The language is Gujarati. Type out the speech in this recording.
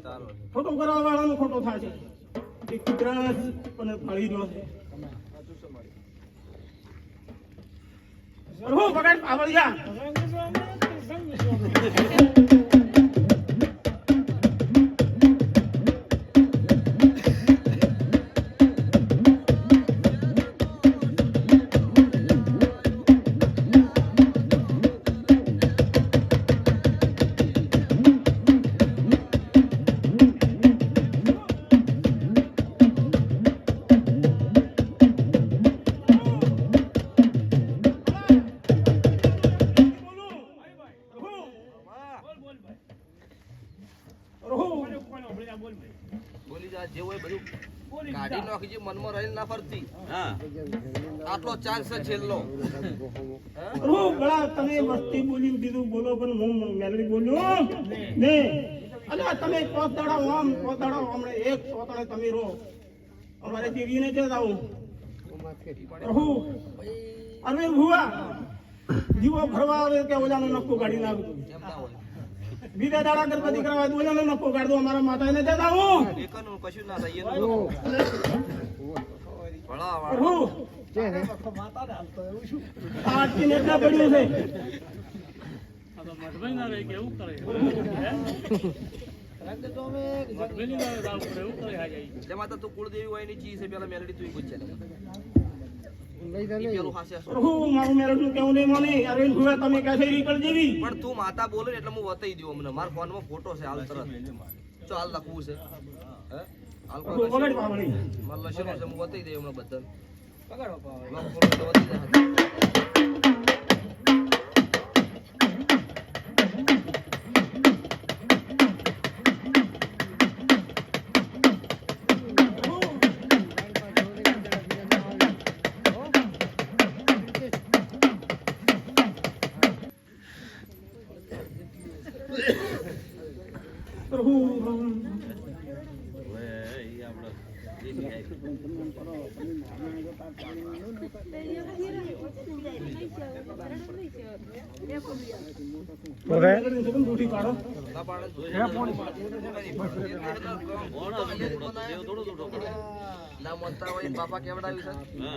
તારું ખોટો કરવા વાળાનો ફોટો થાય છે. એ કુતરા અને ફળી રહ્યો છે હો પકડ પાવડિયા બોલી જા જે હોય બધું કાઢી નાખી મનમાં રહીને ના ફરતી. આટલો ચાન્સ છે છેલ્લો. હા? ગળા તમે વસ્તી બોલી દીધું બોલો પણ હું મેલડી બોલ્યો ને. અલ્યા તમે પોત દાડા આમ પોત દાડા એક તમે રહો. અમારે દેવીને જ આવું અરવિંદ ભુવા જીવો ભરવા આવે કે ઓલાનું નક્કું કાઢી નાખું? બીજા દાડા ગણપતિ કરવા હોય તો ઓલાનું કાઢ કાઢી દો અમારા માતાને જ આવું એકનું કશું ના થાય એનું ભલા વાળા. રહો આટલી ને એટલા પડ્યું છે. તેમાં તો તું કુળદેવી હોયની ચીજ છે પેલા મેલડી તું પૂછે પણ તું માતા બોલે ને એટલે હું વતાઈ દઉં અમને. મારા ફોનમાં ફોટો છે હાલ તરત. હાલ લખવું છે. મારે લખેલું છે હું વતાઈ દઈ હમણાં બધા ના મનતા હોય બાપા કેવડાવ્યું છે?